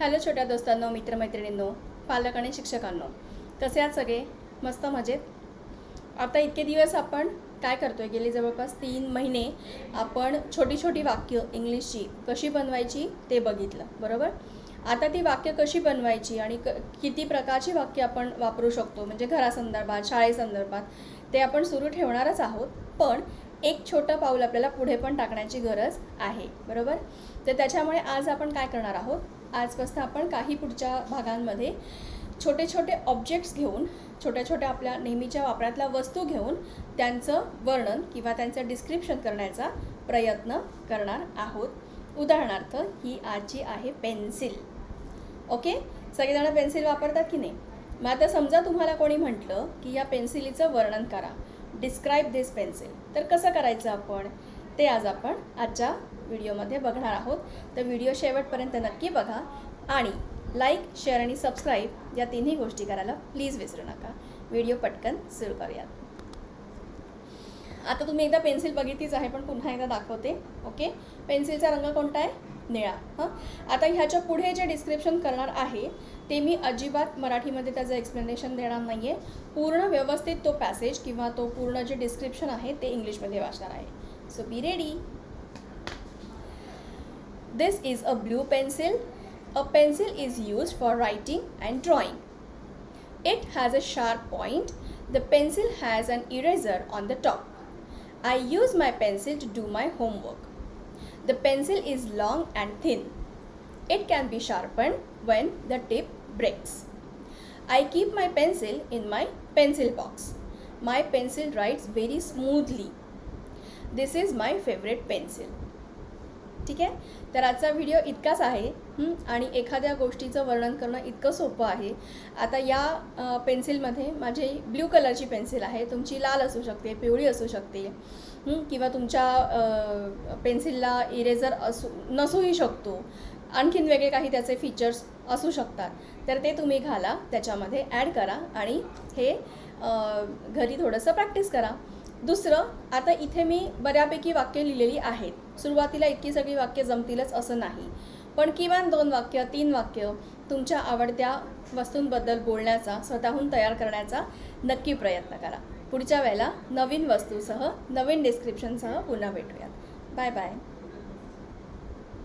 Hello छोट्या दोस्तांनो मित्रमैत्रिणींनो पालक आणि शिक्षकांनो. कसे आहात सगळे? मस्त मजेत? आता इतके दिवस आपण काय करतोय? गेली जवळपास तीन महिने आपण छोटी छोटी वाक्य इंग्लिशची कशी बनवायची ते बघितलं बरोबर? आता ती वाक्य कशी बनवायची आणि क किती प्रकारची वाक्य आपण वापरू शकतो? म्हणजे घरासंदर्भात शाळेसंदर्भात ते आपण सुरू ठेवणारच आहोत. पण एक छोटं पाऊल आपल्याला पुढे पण टाकण्याची गरज आहे बरोबर? तर त्याच्यामुळे आज आपण काय करणार आहोत? आजपासून आपण काही पुढच्या भागांमध्ये छोटे छोटे ऑब्जेक्ट्स घेऊन छोट्या छोट्या आपल्या नेहमीच्या वापरातल्या वस्तू घेऊन त्यांचं वर्णन किंवा त्यांचं डिस्क्रिप्शन करण्याचा प्रयत्न करणार आहोत. उदाहरणार्थ ही आजची आहे पेन्सिल ओके सगळेजण पेन्सिल वापरतात की नाही? मग आता समजा तुम्हाला कोणी म्हटलं की या पेन्सिलीचं वर्णन करा. डिस्क्राईब धिस पेन्सिल तर कसं करायचं आपण? ते आज आपण आजच्या व्हिडिओमध्ये बघणार आहोत. तर व्हिडिओ शेवटपर्यंत नक्की बघा आणि लाईक शेअर आणि सबस्क्राईब या तिन्ही गोष्टी करायला प्लीज विसरू नका. व्हिडिओ पटकन सुरू करूयात. आता तुम्ही एकदा पेन्सिल बघितलीच आहे पण पुन्हा एकदा दाखवते. ओके पेन्सिलचा रंग कोणता आहे? निळा. हां? आता ह्याच्या पुढे जे डिस्क्रिप्शन करणार आहे ते मी अजिबात मराठीमध्ये त्याचं एक्सप्लेनेशन देणार नाही आहे पूर्ण व्यवस्थित तो पॅसेज किंवा तो पूर्ण जे डिस्क्रिप्शन आहे ते इंग्लिशमध्ये वाचणार आहे. So be ready. This is a blue pencil. A pencil is used for writing and drawing. It has a sharp point. The pencil has an eraser on the top. I use my pencil to do my homework. The pencil is long and thin. It can be sharpened when the tip breaks. I keep my pencil in my pencil box. My pencil writes very smoothly. This is my favourite pencil ठीक आहे? तर आजचा video इतकाच आहे. आणि एखाद्या गोष्टीचं वर्णन करणं इतकं सोपं आहे. आता या पेन्सिलमध्ये माझी ब्ल्यू कलरची पेन्सिल आहे. तुमची लाल असू शकते पिवळी असू शकते. किंवा तुमच्या पेन्सिलला इरेझर असू नसूही शकतो. आणखीन वेगळे काही त्याचे फीचर्स असू शकतात. तर ते तुम्ही घाला त्याच्यामध्ये ॲड करा आणि हे घरी थोडंसं प्रॅक्टिस करा. दुसरं आता इथे मी बऱ्यापैकी वाक्य लिहिलेली आहेत. सुरुवातीला इतकी सगळी वाक्य जमतीलच असं नाही. पण किमान दोन वाक्य तीन वाक्य तुमच्या आवडत्या वस्तूंबद्दल बोलण्याचा स्वतःहून तयार करण्याचा नक्की प्रयत्न करा. पुढच्या वेळेला नवीन वस्तूसह नवीन डिस्क्रिप्शनसह पुन्हा भेटूयात. Bye bye